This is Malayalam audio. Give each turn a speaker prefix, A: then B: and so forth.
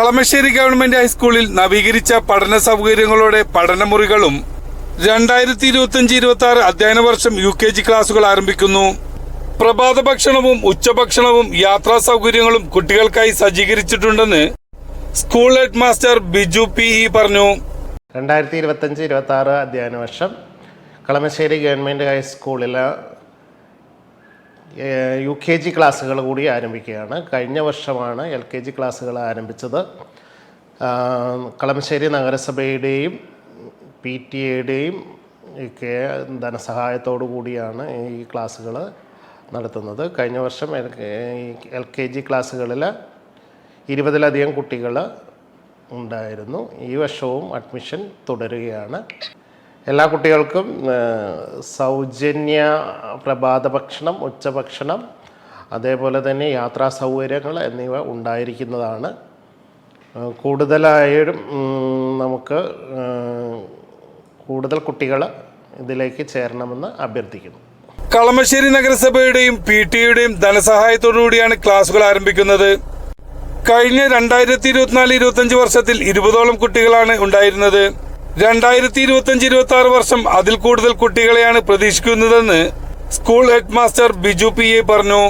A: കളമശ്ശേരി ഗവൺമെന്റ് ഹൈസ്കൂളിൽ നവീകരിച്ച പഠന സൗകര്യങ്ങളോടെ പഠനമുറികളും രണ്ടായിരത്തി ഇരുപത്തിയഞ്ച് ഇരുപത്തി ആറ് അധ്യയന വർഷം യു കെ ജി ക്ലാസുകൾ ആരംഭിക്കുന്നു. പ്രഭാത ഭക്ഷണവും ഉച്ചഭക്ഷണവും യാത്രാ സൗകര്യങ്ങളും കുട്ടികൾക്കായി സജ്ജീകരിച്ചിട്ടുണ്ടെന്ന് school head master Biju P E പറഞ്ഞു.
B: രണ്ടായിരത്തി ഇരുപത്തഞ്ച് ഇരുപത്തി ആറ് അധ്യയന വർഷം കളമശ്ശേരി ഗവൺമെന്റ് ഹൈസ്കൂളിൽ യു കെ ജി ക്ലാസ്സുകൾ കൂടി ആരംഭിക്കുകയാണ്. കഴിഞ്ഞ വർഷമാണ് എൽ കെ ജി ക്ലാസ്സുകൾ ആരംഭിച്ചത്. കളമശ്ശേരി നഗരസഭയുടെയും പി ടി എയുടെയും ഒക്കെ ധനസഹായത്തോടു കൂടിയാണ് ഈ ക്ലാസ്സുകൾ നടത്തുന്നത്. കഴിഞ്ഞ വർഷം എൽ കെ ജി ക്ലാസ്സുകളിൽ ഇരുപതിലധികം കുട്ടികൾ ഉണ്ടായിരുന്നു. ഈ വർഷവും അഡ്മിഷൻ തുടരുകയാണ്. എല്ലാ കുട്ടികൾക്കും സൗജന്യ പ്രഭാത ഭക്ഷണം ഉച്ചഭക്ഷണം അതേപോലെ തന്നെ യാത്രാ സൗകര്യങ്ങൾ എന്നിവ ഉണ്ടായിരിക്കുന്നതാണ്. കൂടുതലായും നമുക്ക് കൂടുതൽ കുട്ടികൾ ഇതിലേക്ക് ചേരണമെന്ന് അഭ്യർത്ഥിക്കുന്നു.
A: കളമശ്ശേരി നഗരസഭയുടെയും പി ടി യുടെയും ധനസഹായത്തോടുകൂടിയാണ് ക്ലാസുകൾ ആരംഭിക്കുന്നത്. കഴിഞ്ഞ രണ്ടായിരത്തി ഇരുപത്തിനാല് ഇരുപത്തഞ്ച് വർഷത്തിൽ ഇരുപതോളം കുട്ടികളാണ് ഉണ്ടായിരുന്നത്. രണ്ടായിരത്തി ഇരുപത്തഞ്ച് ഇരുപത്തി ആറ് വർഷം അതിൽ കൂടുതൽ കുട്ടികളെയാണ് പ്രതീക്ഷിക്കുന്നതെന്ന് school head master Biju P A പറഞ്ഞു.